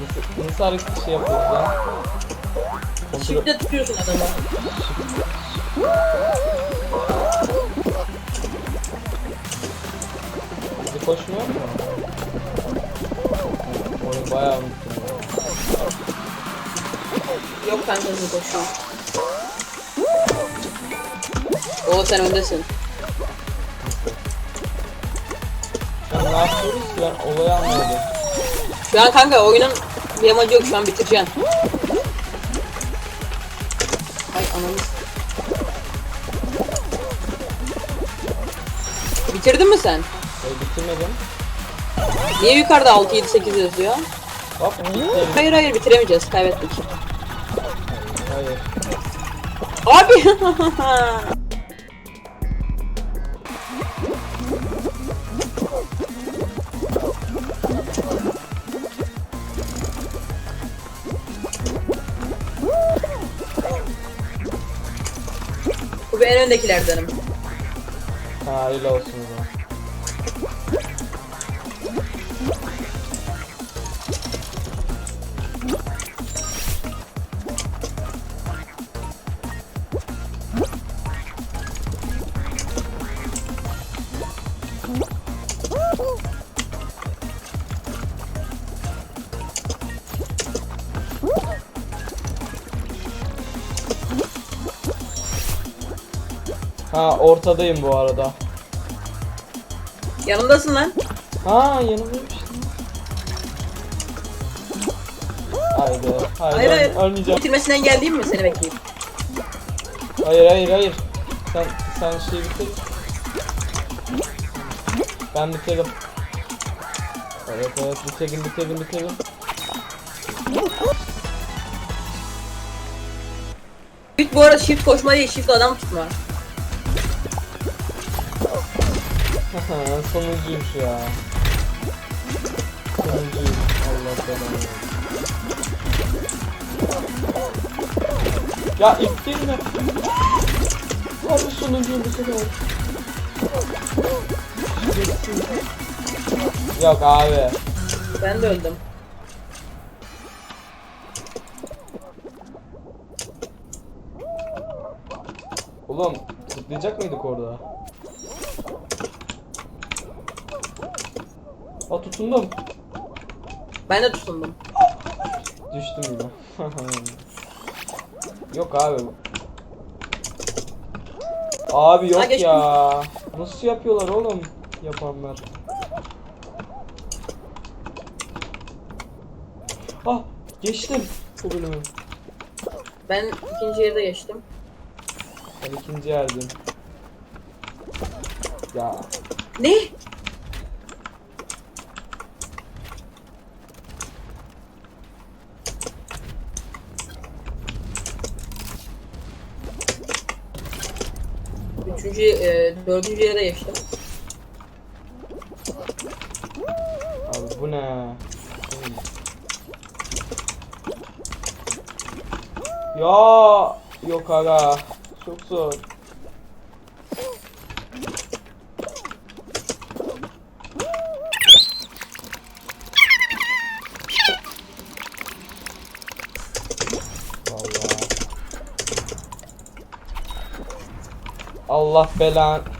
Nasıl, nasıl hareket şey yapıyoruz ya? Shift'le tutuyorsun adamı. Bizi koşmuyor mu? Oyun bayağı unuttum. Yok kanka hızlı koşuyor. Oo sen öndesin. Ki ben olayı anlamadım. Şu an kanka oyunun bir amacı yok şu an bitireceksin. Ay ananı. s- Bitirdin mi sen? E, bitirmedim. Niye yukarıda 6 7 8 yazıyor? Bak bitirdim. Hayır hayır bitiremeyeceğiz kaybettik. Hayır. Abi. en öndekilerdenim. Ha hayırlı olsun o zaman. Ha ortadayım bu arada. Yanımdasın lan. Ha yanımdaymış. Haydi. Haydi. Hayır hayır. Ölmeyeceğim. Bitirmesinden geldiğim mi seni bekleyeyim? Hayır hayır hayır. Sen sen şeyi bitir. Ben bitirdim. Evet evet bitirdim bitirdim bitirdim. Shift bu arada shift koşma değil shift adam tutma. Sonuncuymuş ya. Sonuncuyum. Allah belanı. Ya ittirme. Abi sonuncuyum bu sefer. Yok abi. Ben de öldüm. Oğlum zıplayacak mıydık orada? Aa tutundum. Ben de tutundum. Düştüm yine. yok abi. Abi Ha, yok geçtim. ya. Nasıl yapıyorlar oğlum yapanlar? Ah geçtim bu bölümü. Ben ikinci yerde geçtim. Ben ikinci yerdim. Ya Ne? Üçüncü, e, dördüncü yere geçtim. abi bu ne? Ya yok aga. Çok zor. Allah belan.